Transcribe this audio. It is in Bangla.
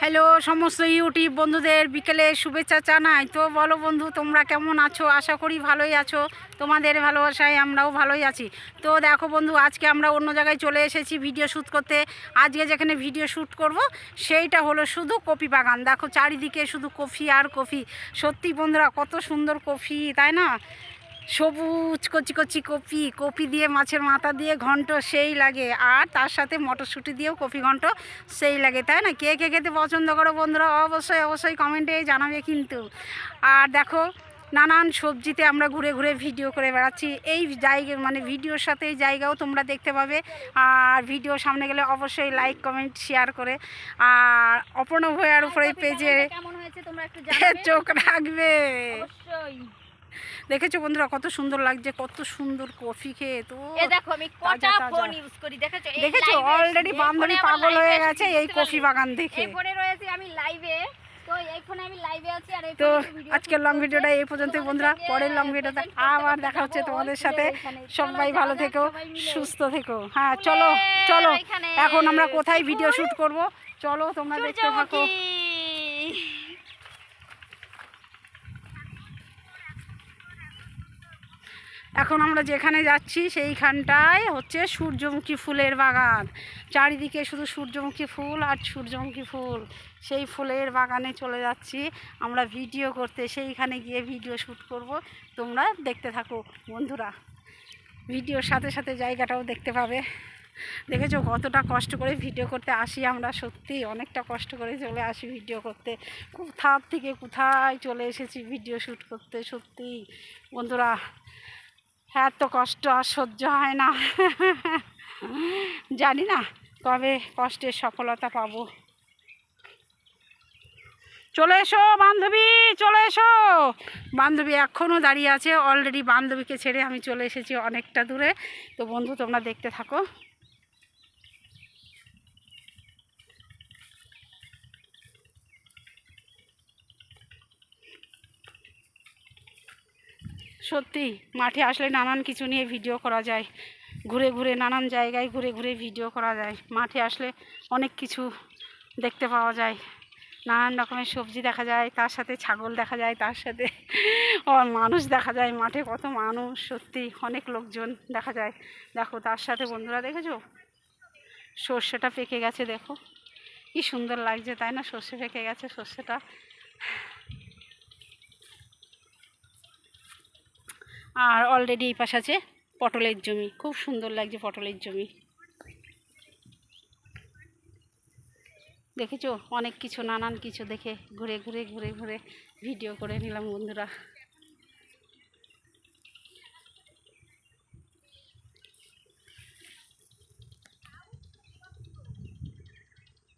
হ্যালো, সমস্ত ইউটিউব বন্ধুদের বিকেলে শুভেচ্ছা জানাই। তো বলো বন্ধু, তোমরা কেমন আছো? আশা করি ভালোই আছো। তোমাদের ভালোবাসায় আমরাও ভালোই আছি। তো দেখো বন্ধু, আজকে আমরা অন্য জায়গায় চলে এসেছি ভিডিও শ্যুট করতে। আজকে যেখানে ভিডিও শ্যুট করব, সেইটা হলো শুধু কফি বাগান। দেখো, চারিদিকে শুধু কফি আর কফি। সত্যি বন্ধুরা, কত সুন্দর কফি, তাই না? সবুজ কচি কচি কপি কপি দিয়ে মাছের মাথা দিয়ে ঘন্ট সেই লাগে। আর তার সাথে মটরশুঁটি দিয়েও কপি ঘন্ট সেই লাগে তাই না? কে কে খেতে পছন্দ করো বন্ধুরা? অবশ্যই অবশ্যই কমেন্টে জানাবে কিন্তু। আর দেখো নানান সবজিতে আমরা ঘুরে ঘুরে ভিডিও করে বেড়াচ্ছি। এই জায়গা মানে ভিডিওর সাথে এই জায়গাও তোমরা দেখতে পাবে। আর ভিডিও সামনে গেলে অবশ্যই লাইক কমেন্ট শেয়ার করে। আর অপর্ণব ভয়ার উপরে পেজে জানাবে। চোখ রাখবে। অবশ্যই। দেখেছ বন্ধুরা কত সুন্দর লাগছে কত সুন্দর কফি খেয়ে তো। দেখো আমি কটা। ফোন ইউজ করি দেখেছ? দেখেছ? অলরেডি বান্ধবী পাগল হয়ে গেছে এই কফি বাগান দেখে। এই ফোনে রয়েছি আমি লাইভে তো আজকের লং ভিডিওটা এই পর্যন্তই বন্ধুরা। পরের লং ভিডিওতে আবার দেখা হচ্ছে তোমাদের সাথে। সবাই ভালো থেকো সুস্থ থেকো। হ্যাঁ চলো চলো। এখন। আমরা কোথায় ভিডিও শুট করব? চলো তোমরা দেখতে থাকো। এখন আমরা যেখানে যাচ্ছি সেইখানটায় হচ্ছে সূর্যমুখী ফুলের বাগান। চারিদিকে শুধু সূর্যমুখী ফুল আর সূর্যমুখী ফুল। সেই ফুলের বাগানে চলে যাচ্ছি। আমরা ভিডিও করতে, সেইখানে গিয়ে ভিডিও শ্যুট করব। তোমরা দেখতে থাকো, বন্ধুরা। ভিডিওর সাথে সাথে জায়গাটাও দেখতে পাবে। দেখেছ কতটা কষ্ট করে ভিডিও করতে আসি আমরা, সত্যি অনেকটা কষ্ট করে চলে আসি ভিডিও করতে। কোথার থেকে কোথায় চলে এসেছি ভিডিও শ্যুট করতে, সত্যি। বন্ধুরা এত কষ্ট আর সহ্য হয় না। জানি না কবে কষ্টের সফলতা পাব। চলে এসো বান্ধবী, চলে এসো। বান্ধবী এখনও দাঁড়িয়ে আছে অলরেডি বান্ধবীকে ছেড়ে আমি চলে এসেছি অনেকটা দূরে। তো বন্ধু, তোমরা দেখতে থাকো। সত্যি, মাঠে আসলে নানান কিছু নিয়ে ভিডিও করা যায়। ঘুরে ঘুরে নানান জায়গায় ঘুরে ঘুরে ভিডিও করা যায়। মাঠে আসলে অনেক কিছু দেখতে পাওয়া যায়। নানান রকমের সবজি দেখা যায়, তার সাথে ছাগল দেখা যায়, তার সাথে মানুষ দেখা যায়। মাঠে কত মানুষ, সত্যি অনেক লোকজন দেখা যায়। দেখো, তার সাথে বন্ধুরা দেখেছ? সর্ষেটা পেকে গেছে, দেখো। কি সুন্দর লাগছে, তাই না? সর্ষে পেকে গেছে, সর্ষেটা। আর অলরেডি এই পাশ আছে পটলের জমি। খুব সুন্দর লাগছে পটলের জমি। দেখেছ? অনেক কিছু, নানান কিছু দেখে ঘুরে ঘুরে ঘুরে ঘুরে ভিডিও করে নিলাম বন্ধুরা।